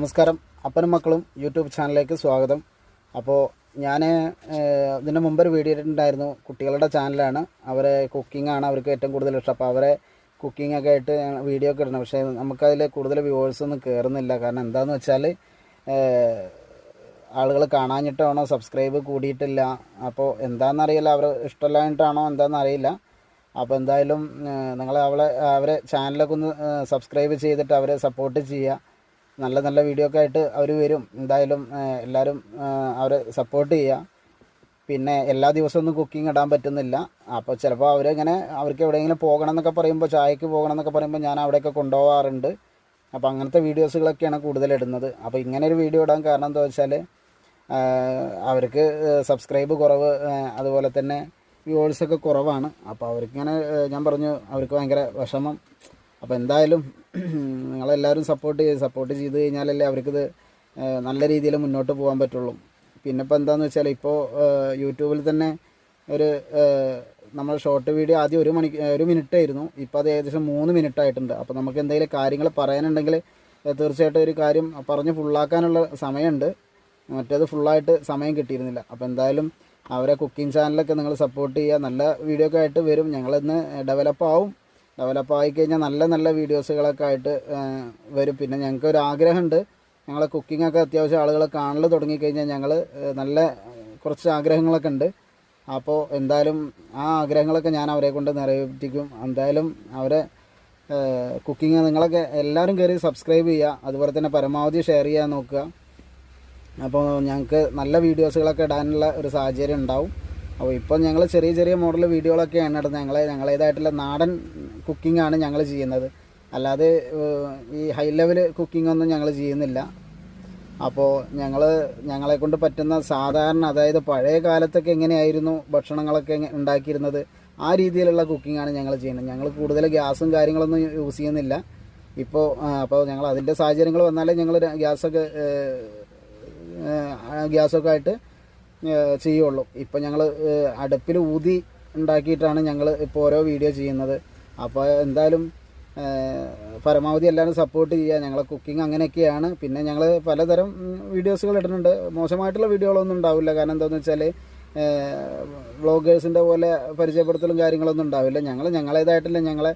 നമസ്കാരം. അപ്പനും മക്കളും യൂട്യൂബ് ചാനലിലേക്ക് സ്വാഗതം. അപ്പോൾ ഞാൻ ഇതിന് മുമ്പ് ഒരു വീഡിയോ ഇട്ടിട്ടുണ്ടായിരുന്നു. കുട്ടികളുടെ ചാനലാണ്. അവരെ കുക്കിംഗ് ആണ് അവർക്ക് ഏറ്റവും കൂടുതൽ ഇഷ്ടം. അപ്പോൾ അവരെ കുക്കിംഗ് ഒക്കെ ആയിട്ട് വീഡിയോ ഒക്കെ ഇടണം പക്ഷേ നമുക്കതിൽ കൂടുതൽ വ്യൂവേഴ്സ് ഒന്നും കയറുന്നില്ല കാരണം എന്താണെന്ന് വെച്ചാൽ ആളുകൾ കാണാഞ്ഞിട്ടാണോ സബ്സ്ക്രൈബ് കൂടിയിട്ടില്ല. അപ്പോൾ എന്താണെന്നറിയില്ല അവർ ഇഷ്ടമില്ലാഞ്ഞിട്ടാണോ എന്താണെന്നറിയില്ല അപ്പോൾ എന്തായാലും നിങ്ങൾ അവളെ അവരെ ചാനലൊക്കെ ഒന്ന് സബ്സ്ക്രൈബ് ചെയ്തിട്ട് അവരെ സപ്പോർട്ട് ചെയ്യുക. നല്ല നല്ല വീഡിയോ ഒക്കെ ആയിട്ട് അവർ വരും. എന്തായാലും എല്ലാവരും അവരെ സപ്പോർട്ട് ചെയ്യുക പിന്നെ എല്ലാ ദിവസവും ഒന്നും കുക്കിംഗ് ഇടാൻ പറ്റുന്നില്ല. അപ്പോൾ ചിലപ്പോൾ അവരിങ്ങനെ അവർക്ക് എവിടെയെങ്കിലും പോകണം എന്നൊക്കെ പറയുമ്പോൾ ചായക്ക് പോകണം എന്നൊക്കെ പറയുമ്പോൾ ഞാൻ അവിടെയൊക്കെ കൊണ്ടുപോകാറുണ്ട് അപ്പോൾ അങ്ങനത്തെ വീഡിയോസുകളൊക്കെയാണ് കൂടുതൽ ഇടുന്നത്. അപ്പോൾ ഇങ്ങനെ ഒരു വീഡിയോ ഇടാൻ കാരണം എന്താ വെച്ചാൽ അവർക്ക് സബ്സ്ക്രൈബ് കുറവ് അതുപോലെ തന്നെ വ്യൂവേഴ്സൊക്കെ കുറവാണ്. അപ്പോൾ അവർക്കിങ്ങനെ ഞാൻ പറഞ്ഞു അവർക്ക് ഭയങ്കര വിഷമം. അപ്പോൾ എന്തായാലും നിങ്ങളെല്ലാവരും സപ്പോർട്ട് ചെയ്ത് സപ്പോർട്ട് ചെയ്ത് കഴിഞ്ഞാലല്ലേ അവർക്കിത് നല്ല രീതിയിൽ മുന്നോട്ട് പോകാൻ പറ്റുള്ളൂ. പിന്നെ ഇപ്പോൾ എന്താണെന്ന് വെച്ചാൽ ഇപ്പോൾ യൂട്യൂബിൽ തന്നെ ഒരു നമ്മൾ ഷോർട്ട് വീഡിയോ ആദ്യം ഒരു മണി ഒരു മിനിറ്റ് ആയിരുന്നു. ഇപ്പോൾ അത് ഏകദേശം മൂന്ന് മിനിറ്റ് ആയിട്ടുണ്ട്. അപ്പോൾ നമുക്ക് എന്തെങ്കിലും കാര്യങ്ങൾ പറയാനുണ്ടെങ്കിൽ തീർച്ചയായിട്ടും ഒരു കാര്യം പറഞ്ഞ് ഫുള്ളാക്കാനുള്ള സമയമുണ്ട്. മറ്റേത് ഫുള്ളായിട്ട് സമയം കിട്ടിയിരുന്നില്ല. അപ്പോൾ എന്തായാലും അവരെ കുക്കിംഗ് ചാനലൊക്കെ നിങ്ങൾ സപ്പോർട്ട് ചെയ്യുക. നല്ല വീഡിയോ ഒക്കെ ആയിട്ട് വരും. ഞങ്ങളിന്ന് ഡെവലപ്പ് ആവും. ഡെവലപ്പ് ആയി കഴിഞ്ഞാൽ നല്ല നല്ല വീഡിയോസുകളൊക്കെ ആയിട്ട് വരും. പിന്നെ ഞങ്ങൾക്ക് ഒരു ആഗ്രഹമുണ്ട്. ഞങ്ങളെ കുക്കിംഗ് ഒക്കെ അത്യാവശ്യം ആളുകൾ കാണൽ തുടങ്ങിക്കഴിഞ്ഞാൽ ഞങ്ങൾ നല്ല കുറച്ച് ആഗ്രഹങ്ങളൊക്കെ ഉണ്ട്. അപ്പോൾ എന്തായാലും ആ ആഗ്രഹങ്ങളൊക്കെ ഞാൻ അവരെ കൊണ്ട് നിറവേറ്റിക്കും. എന്തായാലും അവരെ കുക്കിംഗ് നിങ്ങളൊക്കെ എല്ലാവരും കയറി സബ്സ്ക്രൈബ് ചെയ്യുക. അതുപോലെ തന്നെ പരമാവധി ഷെയർ ചെയ്യാൻ നോക്കുക. അപ്പോൾ ഞങ്ങൾക്ക് നല്ല വീഡിയോസുകളൊക്കെ ഇടാനുള്ള ഒരു സാഹചര്യം ഉണ്ടാവും. അപ്പോൾ ഇപ്പം ഞങ്ങൾ ചെറിയ ചെറിയ മോഡൽ വീഡിയോകളൊക്കെയാണ് ഇടുന്നത്. ഞങ്ങൾ ഞങ്ങളേതായിട്ടുള്ള നാടൻ കുക്കിംഗ് ആണ് ഞങ്ങൾ ചെയ്യുന്നത്. അല്ലാതെ ഈ ഹൈ ലെവൽ കുക്കിംഗ് ഒന്നും ഞങ്ങൾ ചെയ്യുന്നില്ല. അപ്പോൾ ഞങ്ങൾ ഞങ്ങളെ കൊണ്ട് പറ്റുന്ന സാധാരണ അതായത് പഴയ കാലത്തൊക്കെ എങ്ങനെയായിരുന്നു ഭക്ഷണങ്ങളൊക്കെ ഉണ്ടാക്കിയിരുന്നത്? ആ രീതിയിലുള്ള കുക്കിംഗ് ആണ് ഞങ്ങൾ ചെയ്യുന്നത്. ഞങ്ങൾ കൂടുതൽ ഗ്യാസും കാര്യങ്ങളൊന്നും യൂസ് ചെയ്യുന്നില്ല. ഇപ്പോൾ അപ്പോൾ ഞങ്ങൾ അതിന്റെ സാഹചര്യങ്ങൾ വന്നാലേ ഞങ്ങൾ ഗ്യാസൊക്കെ ഗ്യാസൊക്കെ ആയിട്ട് ചെയ്യുള്ളൂ. ഇപ്പോൾ ഞങ്ങൾ അടുപ്പിൽ ഊതി ഉണ്ടാക്കിയിട്ടാണ് ഞങ്ങൾ ഇപ്പോൾ ഓരോ വീഡിയോ ചെയ്യുന്നത്. അപ്പോൾ എന്തായാലും പരമാവധി എല്ലാവരും സപ്പോർട്ട് ചെയ്യുക. ഞങ്ങളെ കുക്കിംഗ് അങ്ങനെയൊക്കെയാണ്. പിന്നെ ഞങ്ങൾ പലതരം വീഡിയോസുകൾ ഇടുന്നുണ്ട്. മോശമായിട്ടുള്ള വീഡിയോകളൊന്നും ഉണ്ടാവില്ല. കാരണം എന്താണെന്ന് വെച്ചാൽ വ്ളോഗേഴ്സിന്റെ പോലെ പരിചയപ്പെടുത്തലും കാര്യങ്ങളൊന്നും ഉണ്ടാവില്ല. ഞങ്ങൾ ഞങ്ങളേതായിട്ടില്ല ഞങ്ങളെ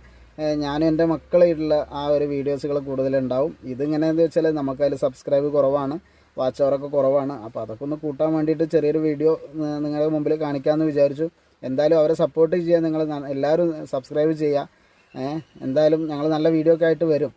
ഞാനും എന്റെ മക്കളായിട്ടുള്ള ആ ഒരു വീഡിയോസുകൾ കൂടുതലുണ്ടാവും. ഇതിങ്ങനെ എന്ന് വെച്ചാൽ നമുക്കതിൽ സബ്സ്ക്രൈബ് കുറവാണ്. വാച്ച് അവറൊക്കെ കുറവാണ്. അപ്പോൾ അതൊക്കെ ഒന്ന് കൂട്ടാൻ വേണ്ടിയിട്ട് ചെറിയൊരു വീഡിയോ നിങ്ങളുടെ മുമ്പിൽ കാണിക്കാമെന്ന് വിചാരിച്ചു. എന്തായാലും അവരെ സപ്പോർട്ട് ചെയ്യാൻ നിങ്ങൾ എല്ലാവരും സബ്സ്ക്രൈബ് ചെയ്യുക എന്തായാലും ഞങ്ങൾ നല്ല വീഡിയോ ഒക്കെ ആയിട്ട് വരും.